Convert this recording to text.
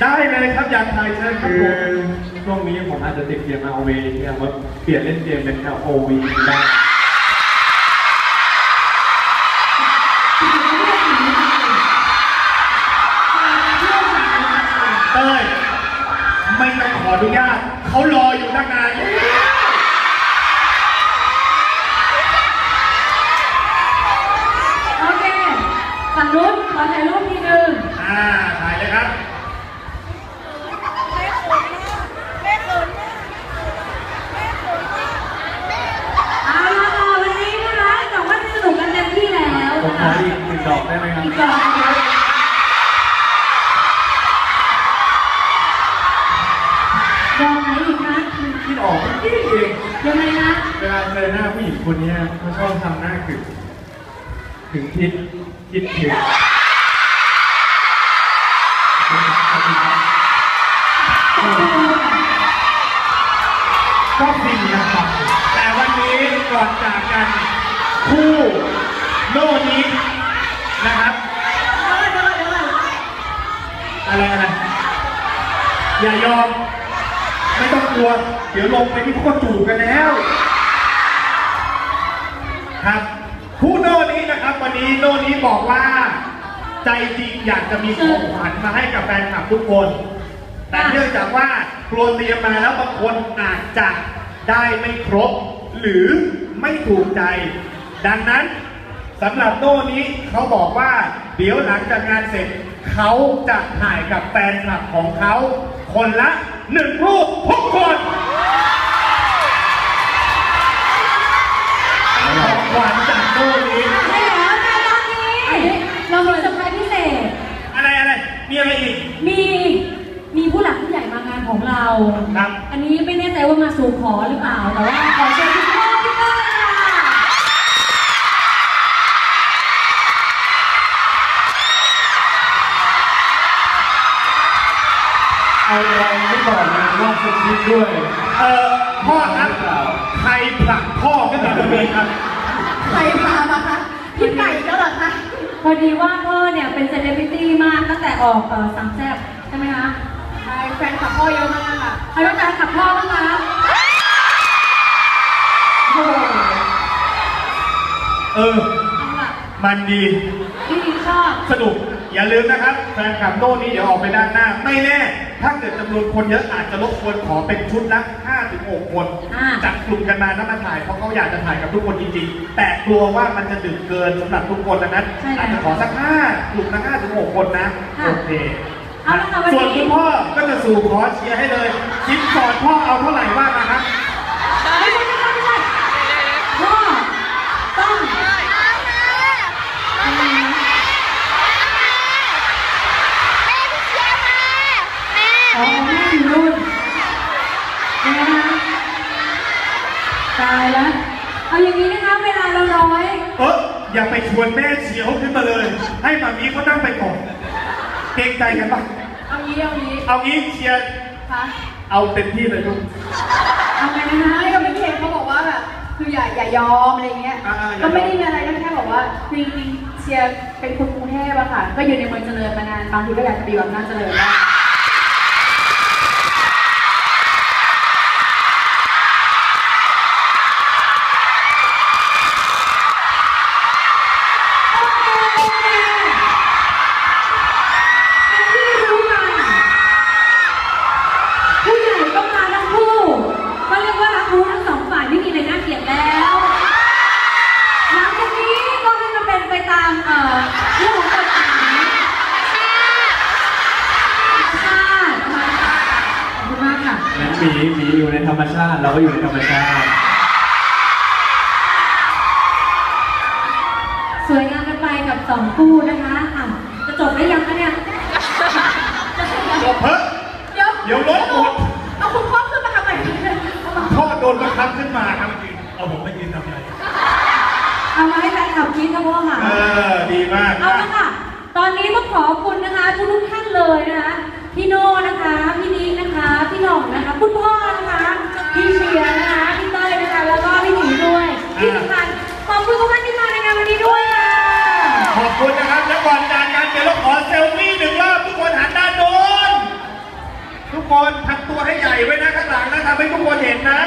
ได้เลยครับอยากถ่ายเชิญครับคือช่วงนี้ผมอาจจะติดเกมเอาเนี่ยว่าเปลี่ยนเล่นเกมเป็น LOV บ้างเต้ยไม่ต้องขออนุญาตเขารออยู่ตั้งนานแล้ว โอเคฝั่งนู้นขอถ่ายรูปทีหนึ่ง อ่าถ่ายเลยครับ เอาละค่ะวันนี้นะคะแต่ว่าสนุกกันเต็มที่แล้ว ผม นะ ขอ คะ อีกหนึ่งดอกได้ไหมครับ อีกก่อนดอกไหนอีกคะ คิดออกเมื่อกี้เอง ยังไงนะ เวลาเจอหน้าผู้หญิงคนนี้เขาชอบทำหน้าขึงถึงคิดคิดถึงก็ฟินนะครับ แต่วันนี้ก่อนจากกันคู่โน่นี้นะครับ อะไรอะไร อย่ายอม ไม่ต้องกลัว เดี๋ยวลงไปที่พวกเขาจูบกันแล้ว ครับคู่โน่นี้นะครับ วันนี้โน่นี้บอกว่า ใจจริงอยากจะมีของขวัญมาให้กับแฟนคลับทุกคน แต่เนื่องจากว่ากลัวเตรียมมาแล้วบางคนอาจจะได้ไม่ครบ หรือไม่ถูกใจ ดังนั้นสำหรับโน่นี้เขาบอกว่า เดี๋ยวหลังจากงานเสร็จเขาจะถ่ายกับแฟนคลับของเขา คนละหนึ่งรูปกคนของขวัญจากโน่นี้ ใช่แล้วในตอนนี้เรามีเซอร์ไพรส์พิเศษ อะไรอะไรมีอะไรอีก มี มีผู้หลักผู้ใหญ่มางานของเรา ครับ อันนี้ไม่แน่ใจว่ามาสู่ขอหรือเปล่า แต่ว่าขอเชิญคุณพ่อพี่ก้อยค่ะเอาเราไม่บอกนะว่าสคริปต์ด้วยเอ่อพ่อครับใครผลักพ่อขึ้นมาบนเวทีครับ ใครพามาคะพี่ไก่ก็เหรอคะ พอดีว่าพ่อเนี่ยเป็นเซเลบริตี้มากตั้งแต่ออกเอ่อสามแซ่บใช่ไหมคะใช่แฟนคลับพ่อเยอะมากค่ะใครต้องการขับพ่อบ้างคะโอ้โหเออมันดีพี่ดีชอบ สนุก อย่าลืมนะครับ แฟนคลับโน่นนี้เดี๋ยวออกไปด้านหน้า ไม่แน่ ถ้าเกิดจำนวนคนเยอะอาจจะรบกวนขอเป็นชุดละ5-6คนอ่า จัดกลุ่มกันมาแล้วมาถ่าย เพราะเขาอยากจะถ่ายกับทุกคนจริงๆ แต่กลัวว่ามันจะดึกเกินสำหรับทุกคนดังนั้นใช่แล้วอาจจะขอสัก5กลุ่มละ5-6คนนะค่ะโอเค เอาละค่ะวันนี้ ส่วนคุณพ่อก็จะสู่ขอเชียร์ให้เลยคิดสอนพ่อเอาเท่าไหร่ว่านะครับไม่ใช่ไม่ใช่ไม่ใช่พ่อต้องอ๋อแม่อยู่นู่นยังไงนะคะตายแล้วเอาอย่างนี้นะคะเวลาเราน้อย เอออย่าไปชวนแม่เชียร์เขาขึ้นมาเลย ให้มามีเขานั่งไปก่อนเกรงใจกันปะ เอางี้เอางี้เอางี้เชียร์คะเอาเต็มที่เลยลูก เอาไงนะคะไม่ก็ไม่เห็นเขาบอกว่าแบบคืออย่าอย่ายอมอะไรเงี้ย อ่าๆอย่ายอม ก็ไม่ได้มีอะไรก็แค่บอกว่าจริงๆเชียร์เป็นคนกรุงเทพอะค่ะ ก็อยู่ในเมืองเจริญมานานบางทีก็อยากจะไปอยู่อำนาจเจริญบ้าง หมีหมีอยู่ในธรรมชาติ เราก็อยู่ในธรรมชาติ สวยงามกันไปกับสองคู่นะคะอะจะจบได้ยังคะเนี่ยจบเพิ่เดี๋ยวเดี๋ยวรถหมดเอาคุณพ่อขึ้นมาทำไมเอามาพ่อโดนบังคับขึ้นมาครับเอาผมไม่ยืนทำอะไรเอามาให้แฟนคลับคิดนะพ่อค่ะ เออดีมากเอาละค่ะ ตอนนี้ต้องขอบคุณนะคะทุกทุกๆท่านเลยนะคะพี่โน่นะคะ ขอบคุณนะครับแล้วก่อนจากการเปลี่ยนเราขอเซลฟี่หนึ่งรอบทุกคนหันด้านโน้นทุกคนทำตัวให้ใหญ่ไว้นะข้างหลังนะทำให้ทุกคนเห็นนะ